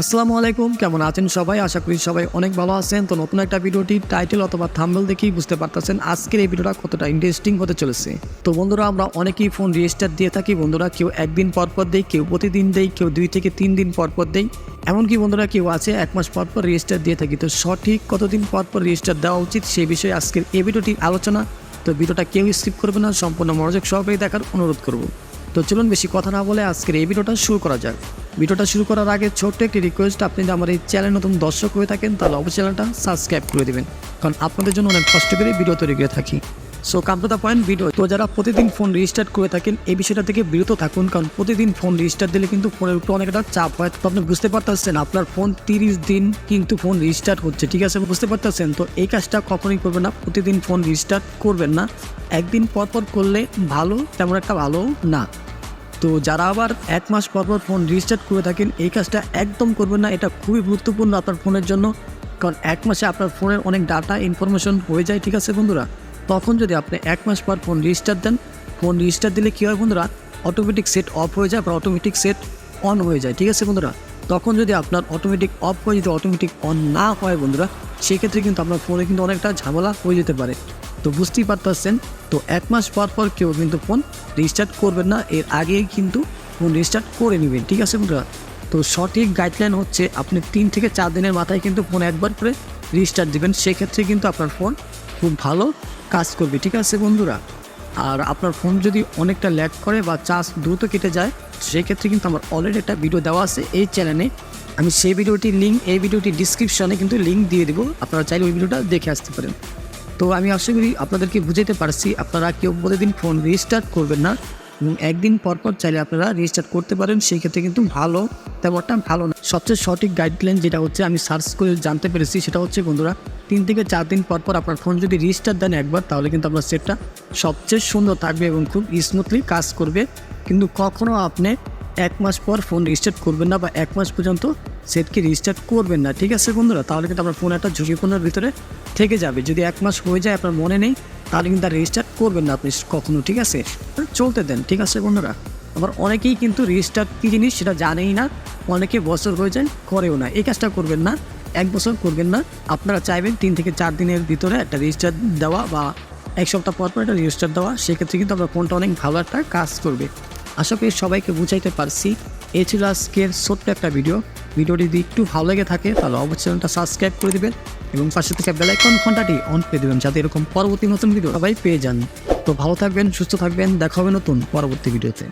আসসালামু আলাইকুম, কেমন আছেন সবাই? আশা করি সবাই অনেক ভালো আছেন। তো নতুন একটা ভিডিওটি টাইটেল অথবা থাম্বনেল দেখেই বুঝতে পারতেছেন আজকের এই ভিডিওটা কতটা ইন্টারেস্টিং হতে চলেছে। তো বন্ধুরা, আমরা অনেকেই ফোন রেজিস্টার দিয়ে থাকি। বন্ধুরা, কেউ একদিন পর পর দেই, কেউ প্রতিদিন দেই, কেউ দুই থেকে তিন দিন পর পর দেই। এমনকি বন্ধুরা, কেউ আছে এক মাস পর পর রেজিস্টার দিয়ে থাকি। তো সঠিক কতদিন পর পর রেজিস্টার দেওয়া উচিত সেই বিষয়ে আজকের এই ভিডিওটি আলোচনা। তো ভিডিওটা কেউ স্কিপ করবে না, সম্পূর্ণ মনোযোগ সহকারে দেখার অনুরোধ করব। তো চলুন বেশি কথা না বলে আজকের এই ভিডিওটা শুরু করা যাক। ভিডিওটা শুরু করার আগে ছোট্ট একটি রিকোয়েস্ট আপনি যদি আমার এই চ্যানেল নতুন দর্শক হয়ে থাকেন, তাহলে অবশ্যই চ্যানেলটা সাবস্ক্রাইব করে দেবেন। কারণ আপনাদের জন্য অনেক কষ্ট করে ভিডিও তৈরি করে থাকি। So come to the point video তো যারা প্রতিদিন ফোন রেজিস্টার করে থাকেন, এই বিষয়টা থেকে বিরত থাকুন, কারণ প্রতিদিন ফোন রেজিস্টার দিলে কিন্তু ফোনের উপর অনেকটা চাপ হয়। তো আপনি বুঝতে পারতেছেন, আপনার ফোন তিরিশ দিন কিন্তু ফোন রেজিস্টার হচ্ছে, ঠিক আছে? বুঝতে পারতেছেন? তো এই কাজটা কখনোই করবেন না, প্রতিদিন ফোন রেজিস্টার করবেন না। একদিন পর পর করলে ভালো, তেমন একটা ভালো না। তো যারা আবার এক মাস পর পর ফোন রিস্টার্ট করে থাকেন, এই কাজটা একদম করবেন না। এটা খুবই গুরুত্বপূর্ণ আপনার ফোনের জন্য। কারণ এক মাসে আপনার ফোনের অনেক ডাটা ইনফরমেশন হয়ে যায়, ঠিক আছে বন্ধুরা? তখন যদি আপনি এক মাস পর ফোন রিস্টার্ট দেন ফোন রিস্টার্ট দিলে কী হয় বন্ধুরা? অটোমেটিক সেট অফ হয়ে যায় বা অটোমেটিক সেট অন হয়ে যায়, ঠিক আছে বন্ধুরা? তখন যদি আপনার অটোমেটিক অফ হয়ে যদি অটোমেটিক অন না হয় বন্ধুরা, সেক্ষেত্রে কিন্তু আপনার ফোনে কিন্তু অনেকটা ঝামেলা হয়ে যেতে পারে। তো বুঝতেই পারতেছেন। তো এক মাস পর পর কেউ কিন্তু ফোন রিস্টার্ট করবেন না। এর আগেই কিন্তু ফোন রিস্টার্ট করে নেবেন, ঠিক আছে বন্ধুরা? তো সঠিক গাইডলাইন হচ্ছে আপনি তিন থেকে চার দিনের মাথায় কিন্তু ফোন একবার করে রিস্টার্ট দিবেন। সেক্ষেত্রে কিন্তু আপনার ফোন খুব ভালো কাজ করবে, ঠিক আছে বন্ধুরা? আর আপনার ফোন যদি অনেকটা ল্যাগ করে বা চার্জ দ্রুত কেটে যায়, সেক্ষেত্রে কিন্তু আমার অলরেডি একটা ভিডিও দেওয়া আছে এই চ্যানেলে আমি সেই ভিডিওটির লিঙ্ক এই ভিডিওটির ডিসক্রিপশনে কিন্তু লিঙ্ক দিয়ে দেবো। আপনারা চাইলে ওই ভিডিওটা দেখে আসতে পারেন। তো আমি আশা করি আপনাদেরকে বুঝাতে পারছি। আপনারা কেউ প্রতিদিন ফোন রিস্টার্ট করবেন না এবং একদিন পর পর চাইলে আপনারা রেজিস্টার করতে পারেন, সেই ক্ষেত্রে কিন্তু ভালো, তেমনটা ভালো না। সবচেয়ে সঠিক গাইডলাইন যেটা হচ্ছে, আমি সার্চ করে জানতে পেরেছি, সেটা হচ্ছে বন্ধুরা, তিন থেকে চার দিন পর পর আপনার ফোন যদি রেজিস্টার দেন একবার, তাহলে কিন্তু আপনার সেটটা সবচেয়ে সুন্দর থাকবে এবং খুব স্মুথলি কাজ করবে। কিন্তু কখনও আপনি এক মাস পর ফোন রিস্টার্ট করবেন না বা এক মাস পর্যন্ত সেটকে রিস্টার্ট করবেন না। ঠিক আছে বন্ধুরা? তাহলে কিন্তু আপনার ফোন একটা ঝুঁকিপূর্ণের ভিতরে থেকে যাবে। যদি এক মাস হয়ে যায় আপনার মনে নেই, তাহলে কিন্তু আর রেজিস্টার করবেন না আপনি কখনো, ঠিক আছে? চলতে দেন, ঠিক আছে বন্ধুরা? আবার অনেকেই কিন্তু রেজিস্টার কী জিনিস সেটা জানেই না, অনেকে বছর হয়ে যায় করেও না। এই কাজটা করবেন না, এক বছর করবেন না। আপনারা চাইবেন তিন থেকে চার দিনের ভিতরে একটা রেজিস্টার দেওয়া বা এক সপ্তাহ পর পর একটা রেজিস্টার দেওয়া। সেক্ষেত্রে কিন্তু আপনার ফোনটা অনেক ভালো একটা কাজ করবে। আশা করি সবাইকে বুঝাইতে পারছি। এই ছিল আজকের ছোট্ট একটা ভিডিও ভিডিওটি যদি একটু ভালো লেগে থাকে, তাহলে অবশ্যই চ্যানেলটা সাবস্ক্রাইব করে দেবেন এবং পাশে থেকে বেলাইকন ঘন্টাটি অন করে দেবেন যাতে এরকম পরবর্তী নতুন ভিডিও সবাই পেয়ে যান। তো ভালো থাকবেন, সুস্থ থাকবেন, দেখা হবে নতুন পরবর্তী ভিডিওতে